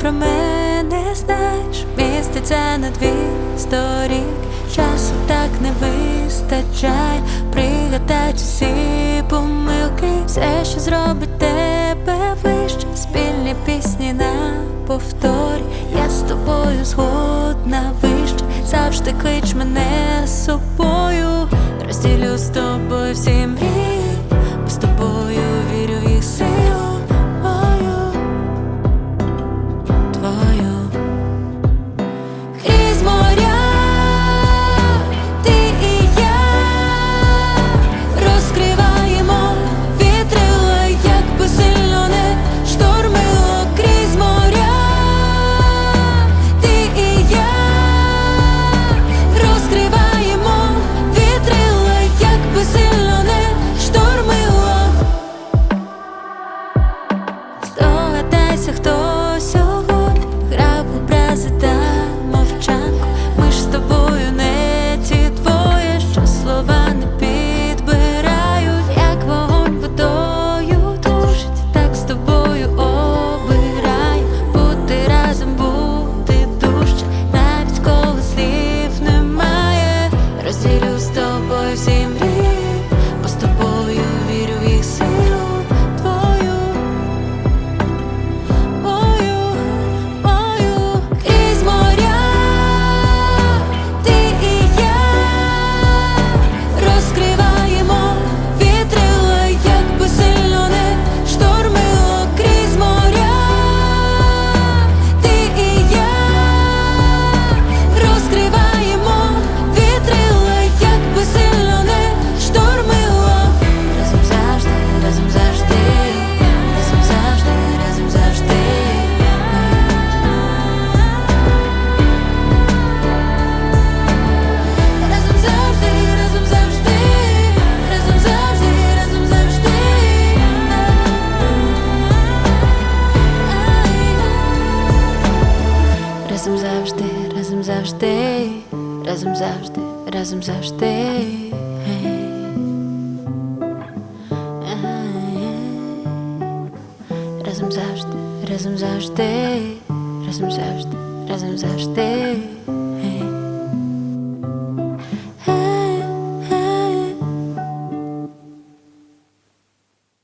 про мене знаєш, міститься на дві сторік, часу так не вистачає, пригадать всі помилки, все, що зробить тебе вище, спільні пісні на повторі, я з тобою згодна вище, завжди клич мене з собою. хто. разом завжди, разом завжди, разом завжди, разом завжди. Разом завжди, разом завжди, разом завжди, разом завжди.